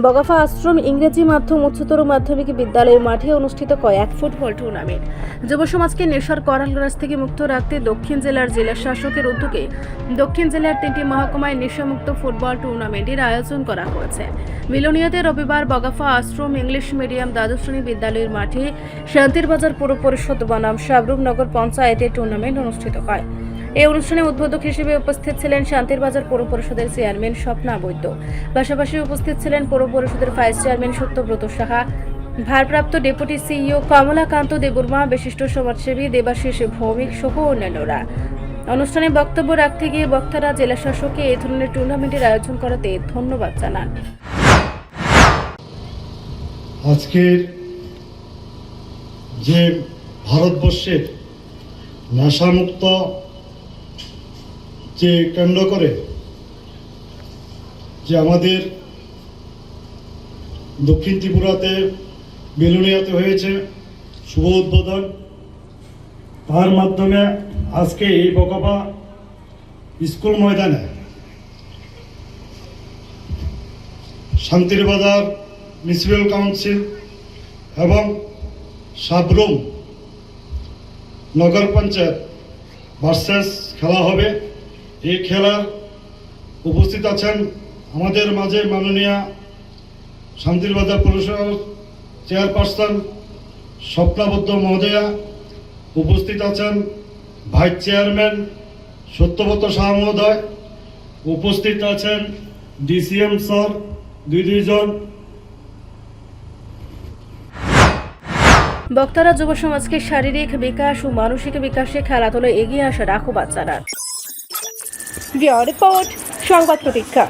বগাফা আশ্রম ইংরেজি মাধ্যম উচ্চতর মাধ্যমিক বিদ্যালয়ের মাঠে অনুষ্ঠিত কয়েক ফুটবল টুর্নামেন্ট। যুব সমাজকে নেশার করাল গ্রাস থেকে মুক্ত রাখতে দক্ষিণ জেলার জেলা শাসকের উদ্যোগে দক্ষিণ জেলার তিনটি মহকুমায় নেশামুক্ত ফুটবল টুর্নামেন্টের আয়োজন করা হয়েছে। মিলনিয়াতে রবিবার বগাফা আশ্রম ইংলিশ মিডিয়াম দ্বাদশ শ্রেণি বিদ্যালয়ের মাঠে শান্তির বাজার পৌর পরিষদ বনাম সাবরুমনগর পঞ্চায়েতে টুর্নামেন্ট অনুষ্ঠিত হয়। এই অনুষ্ঠানে উদ্বোধক হিসেবে উপস্থিত ছিলেন শান্তির বাজার পৌর পরিষদের চেয়ারম্যান স্বপ্না বৈদ্য। পাশাপাশি উপস্থিত ছিলেন পৌর পরিষদের ভাইস চেয়ারম্যান সত্যব্রত সাহা, ভারপ্রাপ্ত ডেপুটি সিইও কমলাকান্ত দেববর্মা, বিশিষ্ট সমাজসেবী দেবাশিস ভৌমিক সহ অন্যান্যরা। অনুষ্ঠানে বক্তব্য রাখতে গিয়ে বক্তারা জেলা শাসককে এই ধরনের টুর্নামেন্টের আয়োজন করাতে ধন্যবাদ জানান। আজকের যে ভারতবর্ষের নেশামুক্ত যে কেন্দ্র করে যে আমাদের দক্ষিণ ত্রিপুরাতে বেলুনিয়াতে হয়েছে শুভ উদ্বোধন, তার মাধ্যমে আজকে এই বকবা স্কুল ময়দানে শান্তির বাজার মিউনিসিপ্যাল কাউন্সিল এবং সাবরুম নগর পঞ্চায়েত ভার্সেস খেলা হবে। এই খেলার উপস্থিত আছেন আমাদের মাঝে মাননীয় শান্তির বাজার পৌরসভার চেয়ারপারসন স্বপ্নাবদ্ধ মহোদয়া উপস্থিত আছেন ভাইস চেয়ারম্যান সত্যব্রত শাহ মহোদয়, উপস্থিত আছেন ডিসিএম স্যার দুই দুইজন। বক্তারা যুব সমাজকে শারীরিক বিকাশ ও মানসিক বিকাশে খেলাধুলায় এগিয়ে আসার আহ্বান জানান। ব্যুরো রিপোর্ট সংবাদ প্রতীক্ষা।